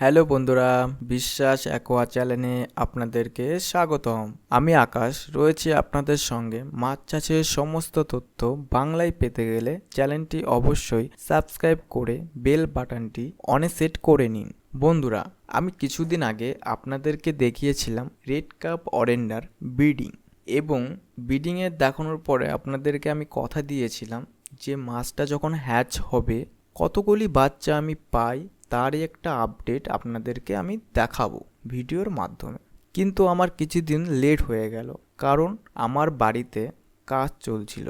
Hello বন্ধুরা, বিশ্বাস aqua চ্যানেলে আপনাদেরকে স্বাগতম। আমি আকাশ, রয়েছি আপনাদের সঙ্গে। মাছ চাষের সমস্ত তথ্য বাংলায় পেতে গেলে চ্যানেলটি অবশ্যই সাবস্ক্রাইব করে বেল বাটনটি অনে সেট করে নিন। বন্ধুরা, আমি কিছুদিন আগে আপনাদেরকে দেখিয়েছিলাম রেড কাপ অরেন্ডার ব্রিডিং এবং ব্রিডিংয়ের দেখানোর পরে আপনাদেরকে আমি কথা দিয়েছিলাম যে মাছটা যখন হ্যাচ হবে, কতগুলি বাচ্চা আমি পাই তারই একটা আপডেট আপনাদেরকে আমি দেখাবো ভিডিওর মাধ্যমে। কিন্তু আমার কিছুদিন লেট হয়ে গেল, কারণ আমার বাড়িতে কাজ চলছিল।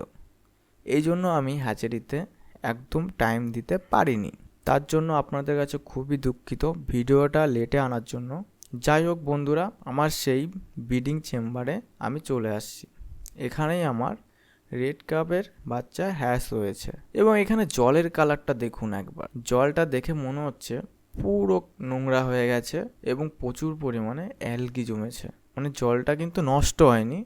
এই জন্য আমি হ্যাচারিতে একদম টাইম দিতে পারিনি। তার জন্য আপনাদের কাছে খুবই দুঃখিত ভিডিওটা লেটে আনার জন্য। যাই হোক বন্ধুরা, আমার সেই ব্রিডিং চেম্বারে আমি চলে আসছি। এখানেই আমার রেড কাপের বাচ্চা হ্যাশ হয়েছে এবং এখানে জলের কালারটা দেখুন একবার। জলটা দেখে মনে হচ্ছে পুরো নোংরা হয়ে গেছে এবং প্রচুর পরিমাণে অ্যালগি জমেছে। মানে জলটা কিন্তু নষ্ট হয়নি,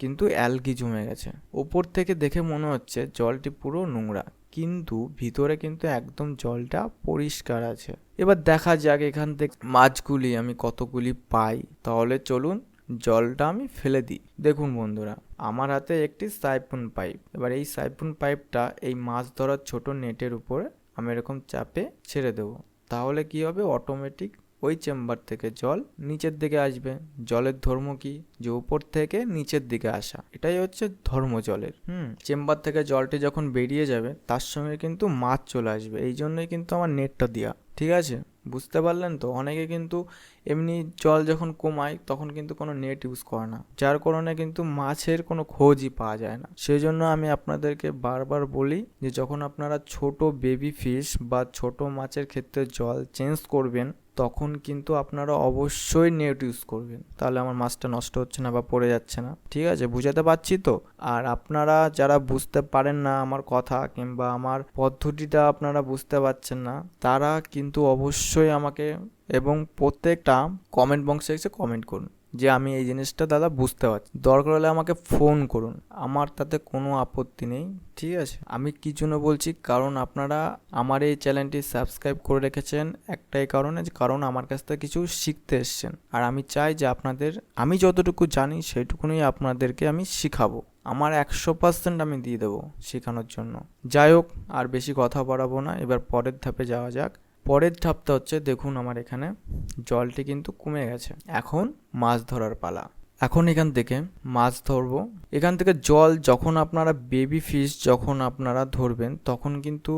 কিন্তু অ্যালগি জমে গেছে। ওপর থেকে দেখে মনে হচ্ছে জলটি পুরো নোংরা, কিন্তু ভিতরে কিন্তু একদম জলটা পরিষ্কার আছে। এবার দেখা যাক এখান থেকে মাছগুলি আমি কতগুলি পাই। তাহলে চলুন জলটা আমি ফেলে দিই। দেখুন বন্ধুরা, আমার হাতে একটি সাইফুন পাইপ। এবার এই সাইফুন পাইপটা এই মাছ ধরার ছোট নেটের উপরে আমি এরকম চাপে ছেড়ে দেবো। তাহলে কি হবে? অটোমেটিক ওই চেম্বার থেকে জল নিচের দিকে আসবে। জলের ধর্ম কি? যে উপর থেকে নিচের দিকে আসা। এটাই হচ্ছে ধর্ম জলের। হুম চেম্বার থেকে জলটি যখন বেরিয়ে যাবে, তার সঙ্গে কিন্তু মাছ চলে আসবে। এই জন্যই কিন্তু আমার নেটটা দেওয়া ঠিক আছে? বুঝতে পারলেন তো? অনেকে কিন্তু এমনি জল যখন কমায় তখন কিন্তু কোনো নেট ইউজ করে না। যার কারণে কিন্তু মাছের কোনো খোঁজই পাওয়া যায় না। সেই জন্য আমি আপনাদেরকে বারবার বলি যে, যখন আপনারা ছোট বেবি ফিশ বা ছোট মাছের ক্ষেত্রে জল চেঞ্জ করবেন, তখন কিন্তু আপনারা অবশ্যই নেট ইউজ করবেন। তাহলে আমার মাছটা নষ্ট হচ্ছে না বা পড়ে যাচ্ছে না। ঠিক আছে? বুঝাতে পারছি তো? আর আপনারা যারা বুঝতে পারেন না আমার কথা কিংবা আমার পদ্ধতিটা আপনারা বুঝতে পারছেন না, তারা কিন্তু অবশ্যই আমাকে এবং প্রত্যেকটা কমেন্ট বক্সে এসে কমেন্ট করুন। যে আমি এই জিনিসটা দাদা বুঝতে পারছি। দরকার হলে আমাকে ফোন করুন। আমার তাতে কোনো আপত্তি নেই, ঠিক আছে? আমি কী জন্য বলছি, কারণ আপনারা আমার এই চ্যানেলটি সাবস্ক্রাইব করে রেখেছেন একটাই কারণে কারণ আমার কাছ থেকে কিছু শিখতে এসছেন। আর আমি চাই যে আপনাদের, আমি যতটুকু জানি সেইটুকুনি আপনাদেরকে আমি শিখাবো। আমার একশো পার্সেন্ট আমি দিয়ে দেবো শেখানোর জন্য। যাই হোক, আর বেশি কথা বাড়াবো না। এবার পরের ধাপে যাওয়া যাক। পরের ধাপটা হচ্ছে দেখুন আমার এখানে জলটি কিন্তু কমে গেছে। এখন মাছ ধরার পালা। এখন এখান থেকে মাছ ধরবো। এখান থেকে জল যখন আপনারা বেবি ফিশ যখন আপনারা ধরবেন, তখন কিন্তু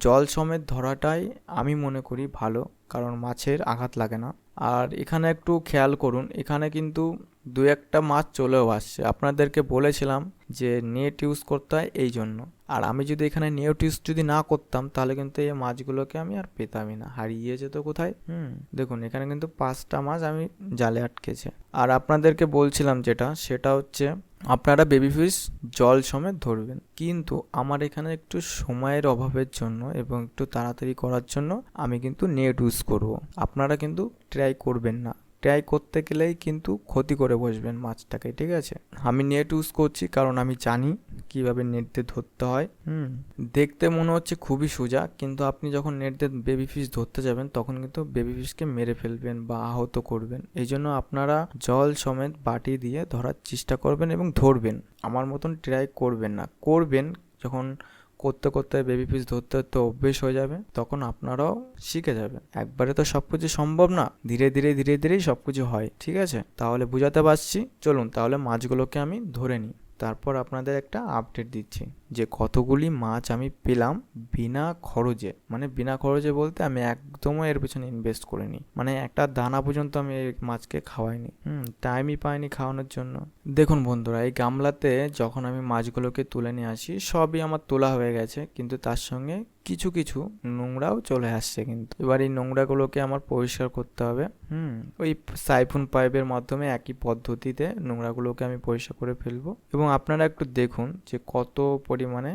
জল সমেত ধরাটাই আমি মনে করি ভালো, কারণ মাছের আঘাত লাগে না। আর এখানে একটু খেয়াল করুন, এখানে কিন্তু দু একটা মাছ চলেও আসছে। আপনাদেরকে বলেছিলাম যে নেট ইউজ করতে হয় এই জন্য। আর আমি যদি এখানে নেট ইউজ যদি না করতাম, তাহলে কিন্তু এই মাছগুলোকে আমি আর পেতামই না। হারিয়ে যেত কোথায়? হুম, দেখুন, এখানে কিন্তু পাঁচটা মাছ আমি জালে আটকেছে। আর আপনাদেরকে বলছিলাম যেটা, সেটা হচ্ছে আপনারা বেবি ফিশ জল সমেত ধরবেন। কিন্তু আমার এখানে একটু সময়ের অভাবের জন্য এবং একটু তাড়াতাড়ি করার জন্য আমি কিন্তু নেট ইউজ করব। আপনারা কিন্তু ট্রাই করবেন না। ট্রাই করতে গেলেই কিন্তু ক্ষতি করে বসবেন মাছটাকে, ঠিক আছে? আমি নেট ইউজ করছি কারণ আমি জানি কীভাবে নেট দিয়ে ধরতে হয়, হুম? দেখতে মনে হচ্ছে খুবই সোজা, কিন্তু আপনি যখন নেট দিয়ে বেবি ফিশ ধরতে যাবেন, তখন কিন্তু বেবি ফিশকে মেরে ফেলবেন বা আহত করবেন। এই জন্য আপনারা জল সমেত বাটি দিয়ে ধরার চেষ্টা করবেন এবং ধরবেন। আমার মতন ট্রাই করবেন না। করবেন যখন করতে করতে বেবি পিস ধরতে ধরতে অভ্যেস হয়ে যাবে, তখন আপনারাও শিখে যাবেন। একবারে তো সব কিছু সম্ভব না, ধীরে ধীরে ধীরে ধীরেই সব কিছু হয়, ঠিক আছে? তাহলে বুঝাতে পারছি। চলুন তাহলে মাছগুলোকে আমি ধরে নিই। তারপর আপনাদের একটা আপডেট দিচ্ছি, যে কতগুলি মাছ আমি পেলাম বিনা খরচে। মানে বিনা খরচে বলতে আমি একদমও এর পেছনে ইনভেস্ট করিনি। মানে একটা দানা পর্যন্ত আমি এই মাছকে খাওয়াইনি। হুম টাইমই পাইনি খাওয়ানোর জন্য। দেখুন বন্ধুরা, এই গামলাতে যখন আমি মাছগুলোকে তুলে নিয়ে আসি, সবই আমার তোলা হয়ে গেছে, কিন্তু তার সঙ্গে কিছু কিছু নোংরাও চলে আসছে কিন্তু। এবার এই নোংরাগুলোকে আমার পরিষ্কার করতে হবে। হুম, ওই সাইফুন পাইপের মাধ্যমে একই পদ্ধতিতে নোংরাগুলোকে আমি পরিষ্কার করে ফেলব। এবং আপনারা একটু দেখুন যে কত পরিমাণে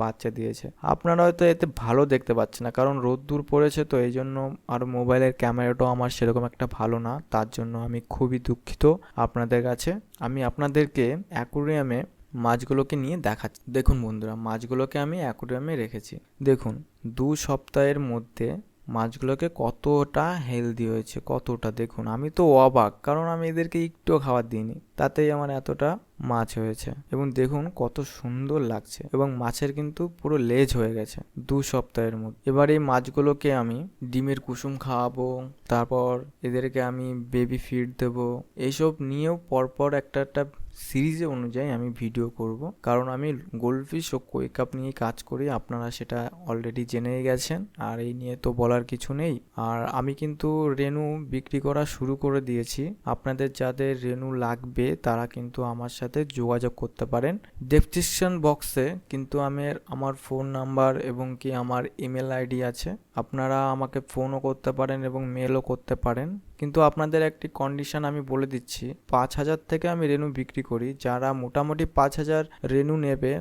বাচ্চা দিয়েছে। আপনারা হয়তো এতে ভালো দেখতে পাচ্ছেন না, কারণ রোদ্দুর পড়েছে তো, এই জন্য আর মোবাইলের ক্যামেরাটাও আমার সেরকম একটা ভালো না। তার জন্য আমি খুবই দুঃখিত আপনাদের কাছে। আমি আপনাদেরকে অ্যাকুরিয়ামে মাছগুলোকে নিয়ে দেখাচ্ছি দেখুন বন্ধুরা, মাছগুলোকে আমি অ্যাকুরিয়ামে রেখেছি। দেখুন, দু সপ্তাহের মধ্যে মাছগুলোকে কতটা হেলদি হয়েছে, কতটা, দেখুন, আমি তো অবাক, কারণ আমি এদেরকে একটুও খাবার দিইনি। তাতেই আমার এতটা মাছ হয়েছে। এবং দেখুন কত সুন্দর লাগছে। এবং মাছের কিন্তু পুরো লেজ হয়ে গেছে দু সপ্তাহের মধ্যে। এবার এই মাছগুলোকে আমি ডিমের কুসুম খাওয়াবো, তারপর এদেরকে আমি বেবি ফিড দেবো। এইসব নিয়েও পরপর একটা একটা সিরিজে অনুযায়ী আমি ভিডিও করব। কারণ আমি গোল্ডফিশ ও কই কাপ নিয়ে কাজ করি, আপনারা সেটা অলরেডি জেনেই গেছেন। আর এই নিয়ে তো বলার কিছু নেই। আর আমি কিন্তু রেনু বিক্রি করা শুরু করে দিয়েছি। আপনাদের যাদের রেনু লাগবে তারা কিন্তু আমার সাথে যোগাযোগ করতে পারেন। ডেসক্রিপশন বক্সে কিন্তু আমি আমার ফোন নাম্বার এবং কি আমার ইমেল আইডি আছে। আপনারা আমাকে ফোনও করতে পারেন এবং মেলও করতে পারেন। কিন্তু আপনাদের একটি কন্ডিশন আমি বলে দিচ্ছি। পাঁচ হাজার থেকে আমি রেনু বিক্রি করি। যারা মোটামুটি পাঁচ হাজার রেনু নেবে,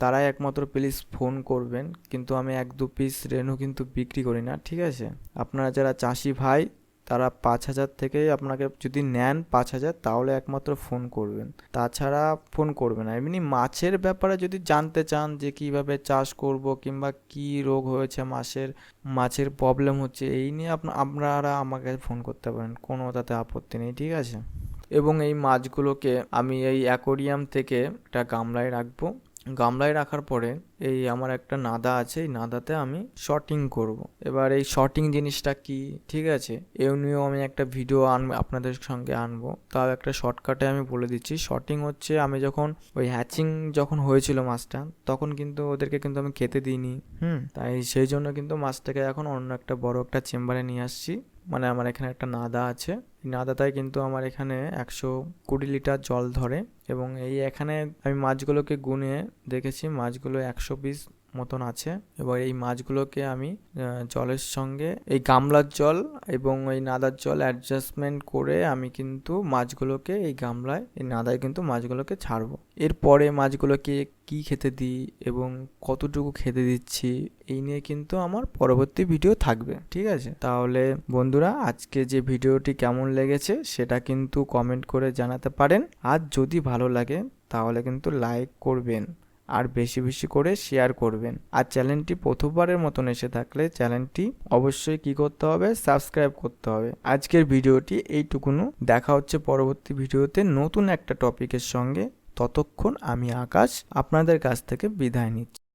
তারাই একমাত্র প্লিজ ফোন করবেন। কিন্তু আমি এক দু পিস রেনু কিন্তু বিক্রি করি না, ঠিক আছে? আপনারা যারা চাষি ভাই তারা পাঁচ হাজার থেকেই আপনাকে যদি নেন পাঁচ হাজার, তাহলে একমাত্র ফোন করবেন। তাছাড়া ফোন করবে না। এমনি মাছের ব্যাপারে যদি জানতে চান যে কীভাবে চাষ করব কিংবা কি রোগ হয়েছে মাছের মাছের প্রবলেম হচ্ছে, এই নিয়ে আপনা, আপনারা আমাকে ফোন করতে পারেন। কোনো তাতে আপত্তি নেই, ঠিক আছে? এবং এই মাছগুলোকে আমি এই অ্যাকোরিয়াম থেকে একটা গামলায় রাখব। গামলায় রাখার পরে এই আমার একটা নাদা আছে, এই নাদাতে আমি শর্টিং করব। এবার এই শর্টিং জিনিসটা কি? ঠিক আছে, এও নিয়েও আমি একটা ভিডিও আন, আপনাদের সঙ্গে আনব। তাও একটা শর্টকাটে আমি বলে দিচ্ছি। শর্টিং হচ্ছে আমি যখন ওই হ্যাচিং যখন হয়েছিল মাছটা, তখন কিন্তু ওদেরকে কিন্তু আমি খেতে দিইনি। হুম, তাই সেই জন্য কিন্তু মাছটাকে এখন অন্য একটা বড় একটা চেম্বারে নিয়ে আসছি। মানে আমার এখানে একটা নাদা আছে। এই নাদাটায় কিন্তু আমার এখানে একশো কুড়ি লিটার জল ধরে এবং এই এখানে আমি মাছগুলোকে গুনে দেখেছি, মাছগুলো একশো পিস মতন আছে। এবার এই মাছগুলোকে আমি জলের সঙ্গে, এই গামলার জল এবং এই নাদার জল অ্যাডজাস্টমেন্ট করে আমি কিন্তু মাছগুলোকে এই গামলায়, এই নাদায় কিন্তু মাছগুলোকে ছাড়বো। এরপরে মাছগুলোকে কি খেতে দিই এবং কতটুকু খেতে দিচ্ছি, এই নিয়ে কিন্তু আমার পরবর্তী ভিডিও থাকবে, ঠিক আছে? তাহলে বন্ধুরা, আজকে যে ভিডিওটি কেমন লেগেছে সেটা কিন্তু কমেন্ট করে জানাতে পারেন। আর যদি ভালো লাগে, তাহলে কিন্তু লাইক করবেন। আর বেশি বেশি করে শেয়ার করবেন। আর চ্যানেলটি প্রথমবারের মতন এসে থাকলে চ্যানেলটি অবশ্যই কি করতে হবে? সাবস্ক্রাইব করতে হবে। আজকের ভিডিওটি এইটুকুনো। দেখা হচ্ছে পরবর্তী ভিডিওতে নতুন একটা টপিকের সঙ্গে। ততক্ষণ আমি আকাশ আপনাদের কাছ থেকে বিদায় নিচ্ছি।